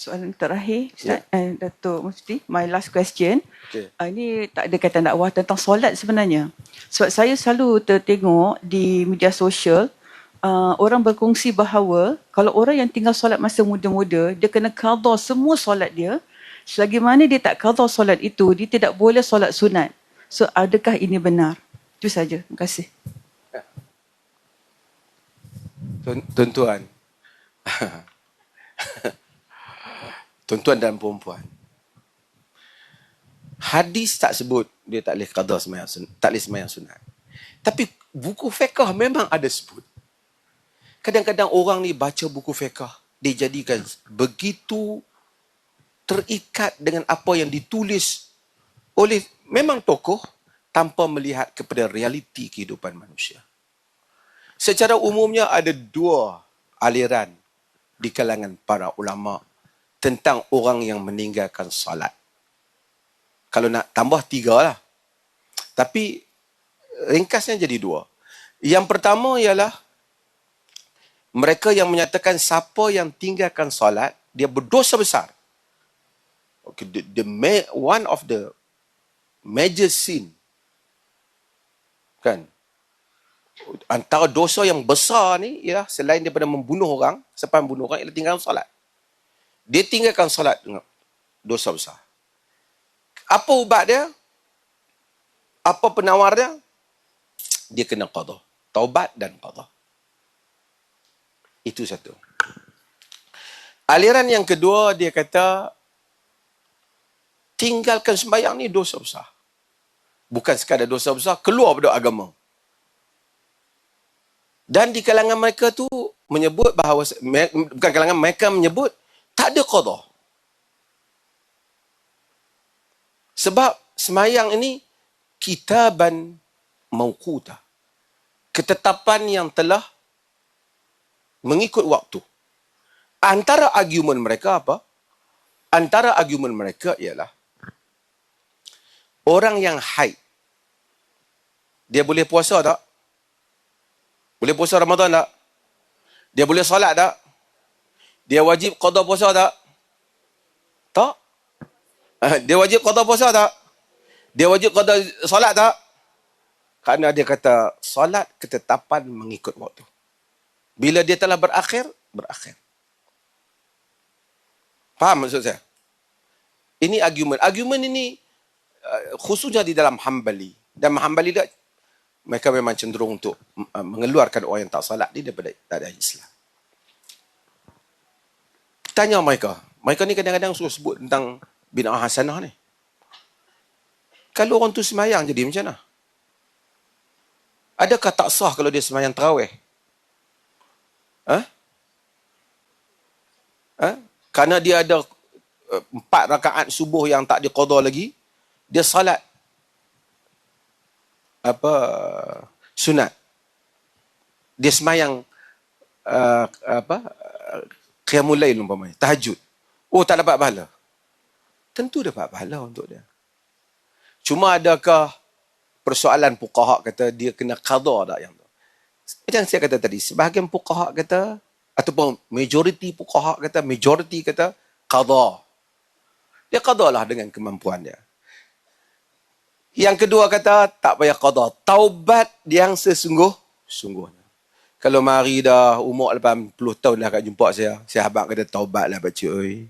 soalan terakhir Ustaz yeah. eh, Datuk Mufti my last question. Okay. uh, ini tak ada kaitan dakwah tentang solat sebenarnya. Sebab saya selalu tertengok di media sosial uh, orang berkongsi bahawa kalau orang yang tinggal solat masa muda-muda dia kena qada semua solat dia. Selagi mana dia tak qada solat itu dia tidak boleh solat sunat. So adakah ini benar? Itu saja. Terima kasih. Tuan- Tuan-tuan. Tuan-tuan dan perempuan. Hadis tak sebut dia tak boleh qada sembahyang sunat, tak boleh sembahyang sunat. Tapi buku fiqh memang ada sebut. Kadang-kadang orang ni baca buku fiqh, dia jadikan begitu terikat dengan apa yang ditulis oleh memang tokoh tanpa melihat kepada realiti kehidupan manusia. Secara umumnya ada dua aliran di kalangan para ulama tentang orang yang meninggalkan salat. Kalau nak tambah tiga lah. Tapi ringkasnya jadi dua. Yang pertama ialah mereka yang menyatakan siapa yang tinggalkan salat, dia berdosa besar. Okay, the, the one of the major sin kan antara dosa yang besar ni ialah selain daripada membunuh orang, sebab membunuh orang ialah tinggalkan solat. Dia tinggalkan solat dosa besar. Apa ubat dia? Apa penawar dia? Kena qada. Taubat dan qada. Itu satu. Aliran yang kedua dia kata tinggalkan sembahyang ni dosa besar. Bukan sekadar dosa besar, keluar pada agama. Dan di kalangan mereka tu menyebut bahawa bukan kalangan mereka menyebut tak ada qada. Sebab semayang ini kitaban mauquta. Ketetapan yang telah mengikut waktu. Antara argumen mereka apa? Antara argumen mereka ialah orang yang haid dia boleh puasa tak? Boleh puasa Ramadan tak? Dia boleh solat tak? Dia wajib qada puasa tak? Tak. Ah, Dia wajib qada puasa tak? Dia wajib qada solat tak? Kerana dia kata solat ketetapan mengikut waktu. Bila dia telah berakhir, berakhir. Faham maksud saya? Ini argumen. Argumen ini uh, khususnya di dalam Hambali. Dan Hambali dia mereka memang cenderung untuk uh, mengeluarkan orang yang tak salat ni daripada daripada Islam. Tanya mereka. Mereka ni kadang-kadang suka sebut tentang bina'ah hasanah ni. Kalau orang tu semayang jadi macam mana? Adakah tak sah kalau dia semayang terawih? Ha? Ha? Kerana dia ada uh, empat rakaat subuh yang tak diqada lagi, dia salat apa sunat. Dia semayang uh, apa qiyamul lail umpamanya, tahajud. Oh tak dapat pahala. Tentu dapat pahala untuk dia. Cuma adakah persoalan fuqaha kata dia kena qada tak yang tu? Macam saya kata tadi, sebahagian fuqaha kata ataupun majoriti fuqaha kata, majoriti kata qada. Dia qada lah dengan kemampuan dia. Yang kedua kata tak payah qada, taubat yang sesungguh sungguhnya. Kalau mari dah umur 80 tahun dah kat jumpa saya, sahabat kata taubatlah baca oi.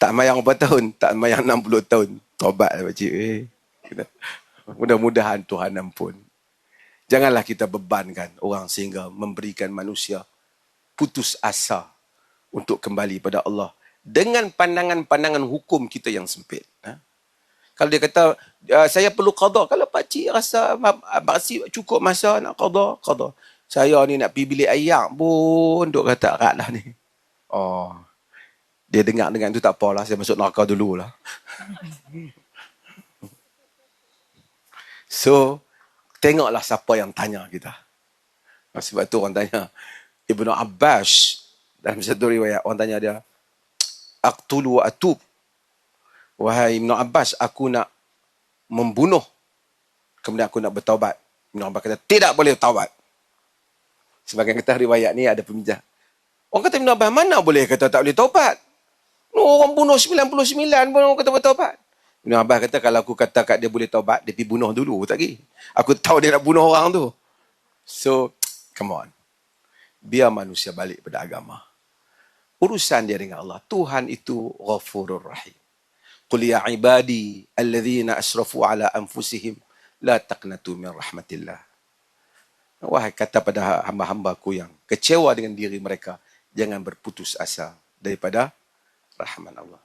Tak mayang berapa tahun, tak mayang 60 tahun, taubatlah baca oi. Kata, Mudah-mudahan Tuhan ampun. Janganlah kita bebankan orang sehingga memberikan manusia putus asa untuk kembali pada Allah dengan pandangan-pandangan hukum kita yang sempit. Ha? Kalau dia kata, "Ah, saya perlu qada. Kalau pakcik rasa pakcik cukup masa nak qada, qada. Saya ni nak pergi bilik ayak pun duk kata kat lah ni. Oh. Dia dengar dengan tu tak apalah. Saya masuk neraka dulu lah. so, tengoklah siapa yang tanya kita. Sebab tu orang tanya, Ibnu Abbas, dalam satu riwayat, orang tanya dia, Aqtulu wa atub. Wahai Ibn Abbas, aku nak membunuh. Kemudian aku nak bertaubat. Ibn Abbas kata, tidak boleh taubat. Sebagai kata riwayat ni ada pemijah. Orang kata Ibn Abbas, mana boleh kata tak boleh taubat? No, orang bunuh 99 pun orang kata boleh taubat. Ibn Abbas kata, kalau aku kata kat dia boleh taubat, dia pergi bunuh dulu. Tak pergi. Aku tahu dia nak bunuh orang tu. So, come on. Biar manusia balik pada agama. Urusan dia dengan Allah. Tuhan itu ghafurur rahim. Qul ya ibadi alladhina asrafu ala anfusihim la taqnatu min rahmatillah. Wahai kata pada hamba-hambaku yang kecewa dengan diri mereka, jangan berputus asa daripada rahman Allah.